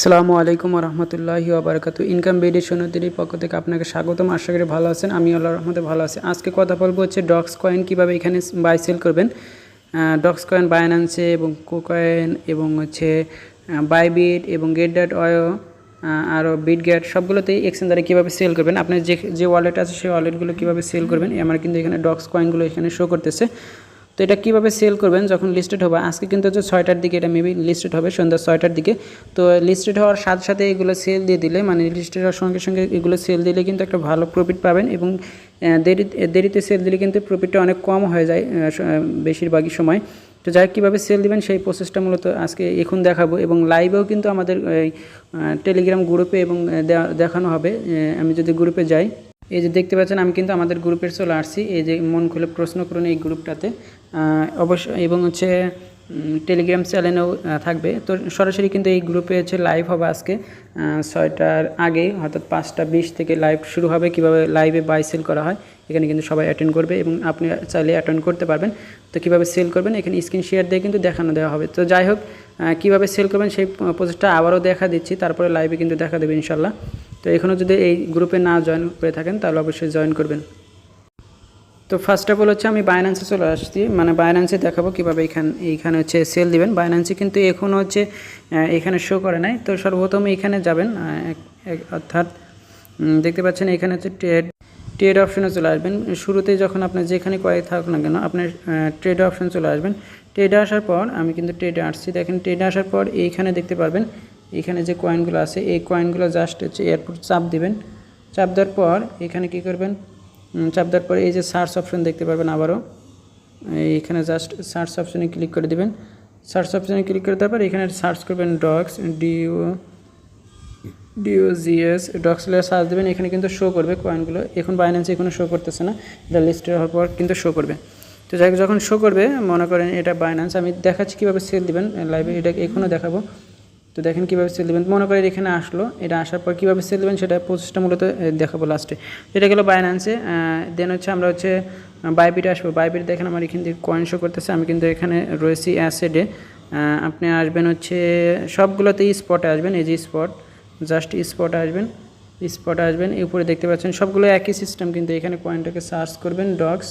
সালামু আলাইকুম রহমতুল্লাহি আবরকাত ইনকাম বেডি সনদির পক্ষ থেকে আপনাকে স্বাগতম। আশা করি ভালো আছেন। আমি আল্লাহ রহমতে ভালো আছি। আজকে কথা বলব হচ্ছে ডক্স কয়েন কীভাবে এখানে বাই সেল করবেন। ডক্স কয়েন বায়ানান্সে এবং কোকয়েন এবং হচ্ছে বাইবিট এবং গেট ডট অয়ো আরও বিট গেট সবগুলোতেই এক্সচেঞ্জারে কীভাবে সেল করবেন। আপনার যে যে ওয়ালেট আছে সেই ওয়ালেটগুলো কীভাবে সেল করবেন আমার কিন্তু এখানে ডক্স কয়েনগুলো এখানে শো করতেছে। তো এটা কীভাবে সেল করবেন? যখন লিস্টেড হবে, আজকে কিন্তু হচ্ছে ছয়টার দিকে এটা মেবি লিস্টেড হবে, সন্ধ্যা ছয়টার দিকে। তো লিস্টেড হওয়ার সাথে সাথে এগুলো সেল দিয়ে দিলে মানে লিস্টেড হওয়ার সঙ্গে সঙ্গে এগুলো সেল দিলে কিন্তু একটা ভালো প্রফিট পাবেন এবং দেরি, দেরিতে সেল দিলে কিন্তু প্রফিটটা অনেক কম হয়ে যায় বেশিরভাগই সময়। তো যাই কীভাবে সেল দিবেন সেই প্রসেসটা মূলত আজকে এখন দেখাবো এবং লাইভেও কিন্তু আমাদের টেলিগ্রাম গ্রুপে এবং দেখানো হবে। আমি যদি গ্রুপে যাই এই যে দেখতে পাচ্ছেন, আমি কিন্তু আমাদের গ্রুপের চলে আসছি এই যে মন খুলে প্রশ্ন করুন এই গ্রুপটাতে অবশ্য এবং হচ্ছে টেলিগ্রাম চ্যানেলেও থাকবে। তো সরাসরি কিন্তু এই গ্রুপে হচ্ছে লাইভ হবে আজকে। ছয়টার আগে, অর্থাৎ পাঁচটা বিশ থেকে লাইভ শুরু হবে, কীভাবে লাইভে বাই সেল করা হয়, এখানে কিন্তু সবাই অ্যাটেন্ড করবে এবং আপনি চাইলে অ্যাটেন্ড করতে পারবেন। তো কীভাবে সেল করবেন, এখানে স্ক্রিন শেয়ার দিয়ে কিন্তু দেখানো দেওয়া হবে। তো যাই হোক কীভাবে সেল করবেন সেই প্রসেসটা আবারও দেখা দিচ্ছি, তারপরে লাইভে কিন্তু দেখা দেবে ইনশাল্লাহ তো এখনও যদি এই গ্রুপে না জয়েন করে থাকেন, তাহলে অবশ্যই জয়েন করবেন। তো ফার্স্ট অফ অল হচ্ছে আমি বাইন্যান্সে চলে আসছি। মানে বাইন্যান্সে দেখাবো কীভাবে এখান এইখানে হচ্ছে সেল দিবেন। বাইন্যান্সে কিন্তু এখনও হচ্ছে এখানে শো করে নাই। তো সর্বপ্রথম এখানে যাবেন অর্থাৎ দেখতে পাচ্ছেন এখানে হচ্ছে ট্রেড ট্রেড অপশনে চলে আসবেন। শুরুতে যখন আপনার যেখানে কয়েক থাকুক না কেন, আপনার ট্রেড অপশন চলে আসবেন। ট্রেডে আসার পর আমি কিন্তু ট্রেডে আসছি। দেখেন ট্রেডে আসার পর এইখানে দেখতে পারবেন এখানে যে কয়েনগুলো আছে, এই কয়েনগুলো জাস্ট হচ্ছে এয়ারপোর্ট চাপ দিবেন। চাপ দেওয়ার পর এখানে কি করবেন? চাপ দেওয়ার পরে এই যে সার্চ অপশন দেখতে পাবেন আবারও। এইখানে জাস্ট সার্চ অপশনে ক্লিক করে দিবেন। সার্চ অপশনে ক্লিক করে তারপর এখানে সার্চ করবেন dogs D O D O G S dogs layer search দেবেন। এখানে কিন্তু শো করবে কয়েনগুলো এখন বাইন্যান্সে এখনও শো করতেছে না। এটা লিস্টে হওয়ার পর কিন্তু শো করবে। তো যাই যখন শো করবে, মনে করেন এটা বাইন্যান্স আমি দেখাচ্ছি কীভাবে সেল দিবেন। লাইভে এটা এখনও দেখাবো। তো দেখেন কীভাবে সেল দেবেন মনে করেন এখানে আসলো, এটা আসার পর কীভাবে সেল দেবেন সেটা প্রসেসটা মূলত দেখাবো লাস্টে এটা গেলো বাইন্যান্সে দেন হচ্ছে আমরা হচ্ছে বাইবিটে আসব। বাইবিট দেখেন আমার এখান থেকে কয়েন শো করতেছে, আমি কিন্তু এখানে রয়েছি অ্যাসেডে আপনি আসবেন হচ্ছে, সবগুলোতেই স্পটে আসবেন, এই যে স্পট জাস্ট স্পটে আসবেন স্পটে আসবেন, এই উপরে দেখতে পাচ্ছেন সবগুলো একই সিস্টেম কিন্তু এখানে কয়েনটাকে সার্চ করবেন ডগস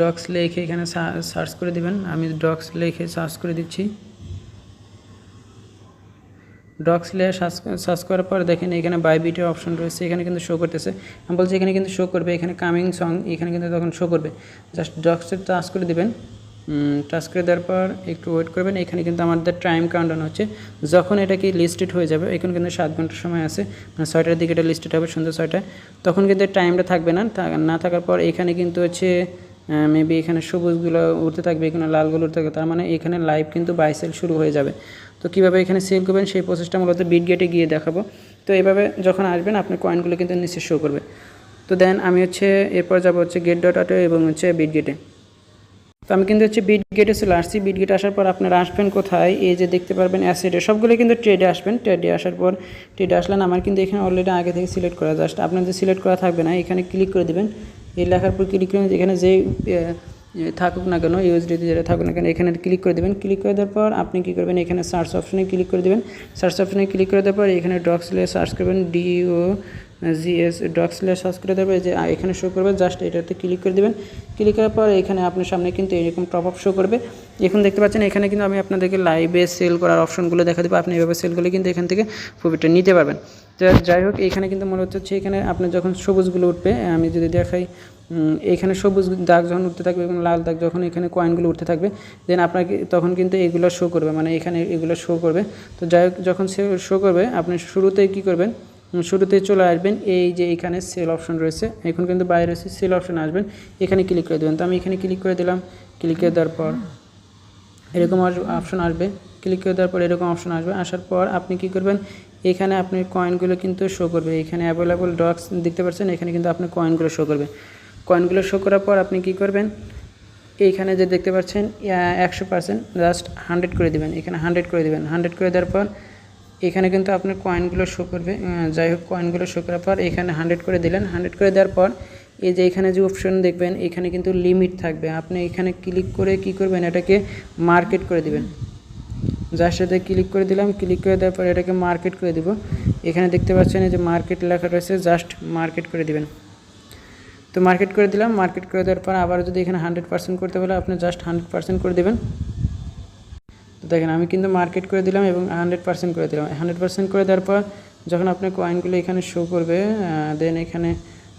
ডগস লেখে এখানে সার্চ করে দিবেন, আমি ডগস লেখে সার্চ করে দিচ্ছি। ডক্স লেয়ার সার্চ করার পর দেখেন এখানে বাইবিটের অপশন রয়েছে, এখানে কিন্তু শো করতেছে। আমি বলছি এখানে কিন্তু শো করবে, এখানে কামিং সং এখানে কিন্তু তখন শো করবে। জাস্ট ডক্সের টাচ করে দেবেন। টাচ করে দেওয়ার পর একটু ওয়েট করবেন, এখানে কিন্তু আমাদের টাইম কাউন্টান হচ্ছে। যখন এটা কি লিস্টেড হয়ে যাবে, এখন কিন্তু সাত ঘণ্টার সময় আছে মানে ছয়টার দিকে এটা লিস্টেড হবে, সন্ধ্যা ছয়টায়। তখন কিন্তু টাইমটা থাকবে না না থাকার পর এখানে কিন্তু হচ্ছে মেবি এখানে সবুজগুলো উঠতে থাকবে, এখানে লালগুলো উঠতে থাকবে, তার মানে এখানে লাইভ কিন্তু বাইসেল শুরু হয়ে যাবে। তো কীভাবে এখানে সেল করবেন সেই প্রসেসটা মূলত বিট গেটে গিয়ে দেখাবো। তো এভাবে যখন আসবেন, আপনার কয়েনগুলো কিন্তু নিচে শো করবে। তো দেন আমি হচ্ছে এরপর যাব হচ্ছে গেট ডট অটো এবং হচ্ছে বিট গেটে তো আমি কিন্তু হচ্ছে বিট গেটে চলে আসছি। বিট গেটে আসার পর আপনারা আসবেন কোথায়? এই যে দেখতে পারবেন অ্যাসিডে সবগুলো কিন্তু ট্রেডে আসবেন। ট্রেডে আসার পর ট্রেডে আসলেন। আমার কিন্তু এখানে অলরেডি আগে থেকে সিলেক্ট করা। জাস্ট আপনাদের সিলেক্ট করা থাকবে না। এখানে ক্লিক করে দেবেন। এই লেখার পর ক্লিক করবেন এখানে যে থাকুক না কেন ইউএসডিতে যেটা থাকুক না কেন, এখানে ক্লিক করে দেবেন। ক্লিক করে দেওয়ার পর আপনি কী করবেন? এখানে সার্চ অপশনে ক্লিক করে দেবেন। সার্চ অপশনে ক্লিক করে দেওয়ার পর এখানে ডক্সলে সার্চ করবেন ডিও জিএস ডক্সলে সার্চ করে দেবে যে এখানে শো করবে জাস্ট এটাতে ক্লিক করে দেবেন। ক্লিক করার পর এখানে আপনার সামনে কিন্তু এরকম টপ আপ শো করবে। এখন দেখতে পাচ্ছেন, এখানে কিন্তু আমি আপনাদেরকে লাইভে সেল করার অপশনগুলো দেখা দেবো। আপনি এভাবে সেল করলে কিন্তু এখান থেকে প্রফিটটা নিতে পারবেন। যাই হোক, এখানে কিন্তু মনে হচ্ছে এখানে আপনার যখন সবুজগুলো উঠবে আমি যদি দেখাই এখানে সবুজ দাগ যখন উঠতে থাকবে এবং লাল দাগ যখন এখানে কয়েনগুলো উঠতে থাকবে দেন আপনাকে তখন কিন্তু এগুলো শো করবে। মানে এখানে এগুলো শো করবে। তো যাই হোক, যখন শো করবে, আপনি শুরুতেই কী করবেন শুরুতে চলে আসবেন। এই যে এখানে সেল অপশন রয়েছে, এখন কিন্তু বাইরে এসে সেল অপশন আসবেন। এখানে ক্লিক করে দেবেন। তো আমি এখানে ক্লিক করে দিলাম ক্লিক করে দেওয়ার পর এরকম অপশন আসবে। ক্লিক করে দেওয়ার পর এরকম অপশন আসবে। আসার পর আপনি কি করবেন? এখানে আপনি কয়েনগুলো কিন্তু শো করবে। এখানে অ্যাভেলেবল ডক্স দেখতে পাচ্ছেন, এখানে কিন্তু আপনার কয়েনগুলো শো করবে। কয়েনগুলো শো করার পর আপনি কি করবেন? এইখানে যে দেখতে পাচ্ছেন একশো পার্সেন্ট জাস্ট হান্ড্রেড করে দেবেন। এখানে হান্ড্রেড করে দেবেন। হান্ড্রেড করে দেওয়ার পর এখানে কিন্তু আপনার কয়েনগুলো শো করবে। যাই হোক কয়েনগুলো শো করার পর এখানে হান্ড্রেড করে দিলেন। হান্ড্রেড করে দেওয়ার পর এই যে এখানে যে অপশন দেখবেন, এখানে কিন্তু লিমিট থাকবে। আপনি এখানে ক্লিক করে কি করবেন? এটাকে মার্কেট করে দিবেন। যার সাথে ক্লিক করে দিলাম ক্লিক করে দেওয়ার পর এটাকে মার্কেট করে দিব। এখানে দেখতে পাচ্ছেন এই যে মার্কেট লেখা রয়েছে জাস্ট মার্কেট করে দিবেন। তো মার্কেট করে দিলাম মার্কেট করে দেওয়ার পর আবার যদি এখানে হান্ড্রেড পার্সেন্ট করতে বলে, আপনি জাস্ট হান্ড্রেড পার্সেন্ট করে দেবেন। তো দেখেন, আমি কিন্তু মার্কেট করে দিলাম এবং হান্ড্রেড পার্সেন্ট করে দিলাম। হান্ড্রেড পার্সেন্ট করে দেওয়ার পর যখন আপনার কয়েনগুলো এখানে শো করবে দেন এখানে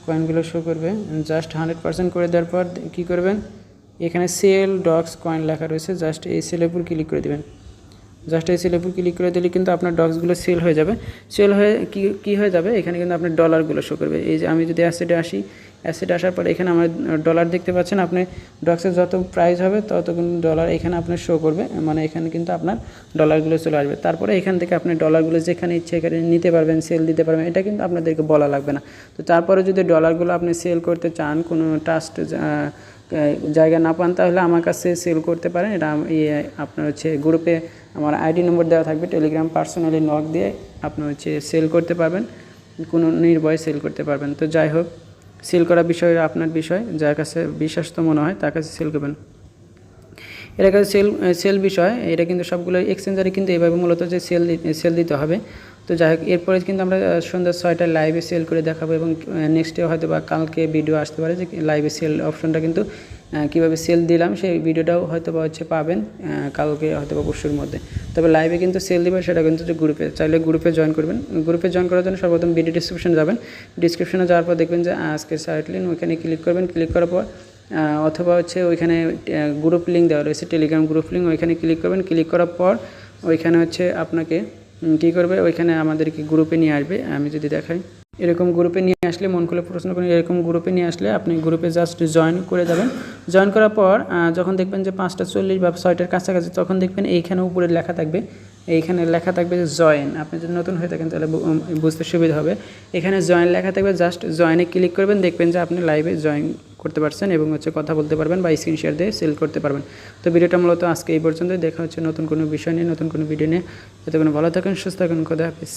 কয়েনগুলো শো করবে জাস্ট হান্ড্রেড পার্সেন্ট করে দেওয়ার পর কী করবেন? এখানে সেল ডক্স কয়েন লেখা রয়েছে জাস্ট এই সেলের উপর ক্লিক করে দেবেন। জাস্ট এই সেলের উপর ক্লিক করে দিলে কিন্তু আপনার ডগসগুলো সেল হয়ে যাবে। সেল হয়ে কী হয়ে যাবে? এখানে কিন্তু আপনার ডলারগুলো শো করবে। এই যে আমি যদি অ্যাসেটে আসি অ্যাসেট আসার পরে এখানে আমার ডলার দেখতে পাচ্ছেন, আপনি ডক্সের যত প্রাইস হবে, তত কিন্তু ডলার এখানে আপনার শো করবে। মানে এখানে কিন্তু আপনার ডলারগুলো চলে আসবে। তারপরে এখান থেকে আপনি ডলারগুলো যেখানে ইচ্ছে এখানে নিতে পারবেন সেল দিতে পারবেন, এটা কিন্তু আপনাদেরকে বলা লাগবে না। তো তারপরে যদি ডলারগুলো আপনি সেল করতে চান, কোনো ট্রাস্ট জায়গা না পান, তাহলে আমার কাছে সেল করতে পারেন। এটা ইয়ে আপনার হচ্ছে গ্রুপে আমার আইডি নম্বর দেওয়া থাকবে টেলিগ্রাম পার্সোনালি নক দিয়ে আপনি হচ্ছে সেল করতে পারবেন। কোনো নির্ভয়ে সেল করতে পারবেন। তো যাই হোক সেল করা বিষয় আপনার বিষয়, যার কাছে বিশ্বাস্ত মনে হয়, তার কাছে সেল করবেন। এটা কাছে সেল সেল বিষয়, এটা কিন্তু সবগুলো এক্সচেঞ্জারে কিন্তু এইভাবে মূলত যে সেল সেল দিতে হবে। তো যাই হোক, এরপরে কিন্তু আমরা সন্ধ্যা ছয়টায় লাইভে সেল করে দেখাবো এবং নেক্সট ডে হয়তো বা কালকে ভিডিও আসতে পারে যে লাইভে সেল অপশনটা কিন্তু কীভাবে সেল দিলাম সেই ভিডিওটাও হয়তো বা হচ্ছে পাবেন কালকে হয়তো বা পরশুর মধ্যে। তবে লাইভে কিন্তু সেল দিবে সেটা কিন্তু যে গ্রুপে চাইলে গ্রুপে জয়েন করবেন। গ্রুপে জয়েন করার জন্য সর্বপ্রথম ভিডিও ডিসক্রিপশনে যাবেন। ডিসক্রিপশনে যাওয়ার পর দেখবেন যে আজকে সাইট ওইখানে ক্লিক করবেন। ক্লিক করার পর অথবা হচ্ছে ওইখানে গ্রুপ লিঙ্ক দেওয়া রয়েছে টেলিগ্রাম গ্রুপ লিঙ্ক ওইখানে ক্লিক করবেন। ক্লিক করার পর, ওইখানে হচ্ছে আপনাকে কী করবে? ওইখানে আমাদেরকে গ্রুপে নিয়ে আসবে, আমি যদি দেখাই। এরকম গ্রুপে নিয়ে আসলে মন খুলে প্রশ্ন করেন এরকম গ্রুপে নিয়ে আসলে আপনি গ্রুপে জাস্ট জয়েন করে যাবেন। জয়েন করার পর যখন দেখবেন যে পাঁচটা, চল্লিশ বা ছয়টার কাছাকাছি, তখন দেখবেন এইখানে উপরে লেখা থাকবে। এইখানে লেখা থাকবে যে জয়েন আপনি যদি নতুন হয়ে থাকেন, তাহলে বুঝতে সুবিধা হবে। এখানে জয়েন লেখা থাকবে জাস্ট জয়েনে ক্লিক করবেন, দেখবেন যে আপনি লাইভে জয়েন করতে পারছেন এবং হচ্ছে কথা বলতে পারবেন বা স্ক্রিন শেয়ার দিয়ে সেল করতে পারবেন। তো ভিডিওটা মূলত আজকে এই পর্যন্তই। দেখা হচ্ছে নতুন কোনো বিষয় নিয়ে, নতুন কোনো ভিডিও নিয়ে। কোনো ভালো থাকেন, সুস্থ থাকেন। খোদা হাফিজ।